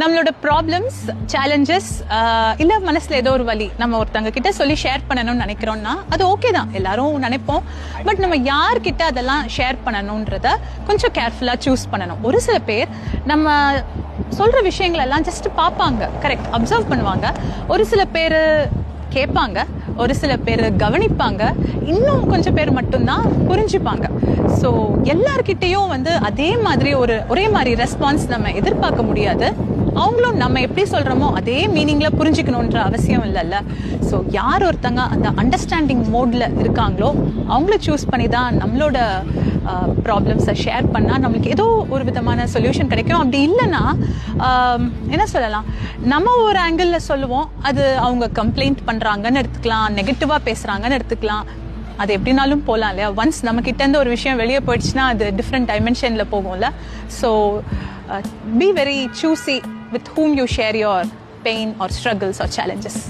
நம்மளோட problems challenges இல்ல மனசுல ஏதோ ஒரு வழி நம்ம ஒருத்தங்க கிட்ட சொல்லி ஷேர் பண்ணணும்னு நினைக்கிறோம்னா அது ஓகே தான். எல்லாரும் நினைப்போம். பட் நம்ம யார்கிட்ட அதெல்லாம் ஷேர் பண்ணணும்ன்றத கொஞ்சம் கேர்ஃபுல்லா சூஸ் பண்ணணும். ஒரு சில பேர் நம்ம சொல்ற விஷயங்கள் எல்லாம் ஜஸ்ட் பார்ப்பாங்க. கரெக்ட் அப்சர்வ் பண்ணுவாங்க. ஒரு சில பேர் கேட்பாங்க. ஒரு சில பேர் கவனிப்பாங்க. இன்னும் கொஞ்சம் பேர் மட்டும்தான் புரிஞ்சுப்பாங்க. ஸோ எல்லார்கிட்டயும் வந்து அதே மாதிரி ஒரு ஒரே மாதிரி ரெஸ்பான்ஸ் நம்ம எதிர்பார்க்க முடியாது. அவங்களும் நம்ம எப்படி சொல்கிறோமோ அதே மீனிங்கில் புரிஞ்சுக்கணுன்ற அவசியம் இல்லைல்ல. ஸோ யார் ஒருத்தங்க அந்த அண்டர்ஸ்டாண்டிங் மோடில் இருக்காங்களோ அவங்கள சூஸ் பண்ணி தான் நம்மளோட ப்ராப்ளம்ஸை ஷேர் பண்ணால் நம்மளுக்கு ஏதோ ஒரு விதமான சொல்யூஷன் கிடைக்கும். அப்படி இல்லைன்னா என்ன சொல்லலாம்? நம்ம ஒரு ஆங்கிளில் சொல்லுவோம் அது அவங்க கம்ப்ளைண்ட் பண்ணுறாங்கன்னு எடுத்துக்கலாம் நெகட்டிவாக பேசுகிறாங்கன்னு எடுத்துக்கலாம். அது எப்படினாலும் போகலாம் இல்லையா? ஒன்ஸ் நம்ம கிட்டேருந்து ஒரு விஷயம் வெளியே போயிடுச்சுன்னா அது டிஃப்ரெண்ட் டைமென்ஷனில் போகும்ல. So be very choosy with whom you share your pain or struggles or challenges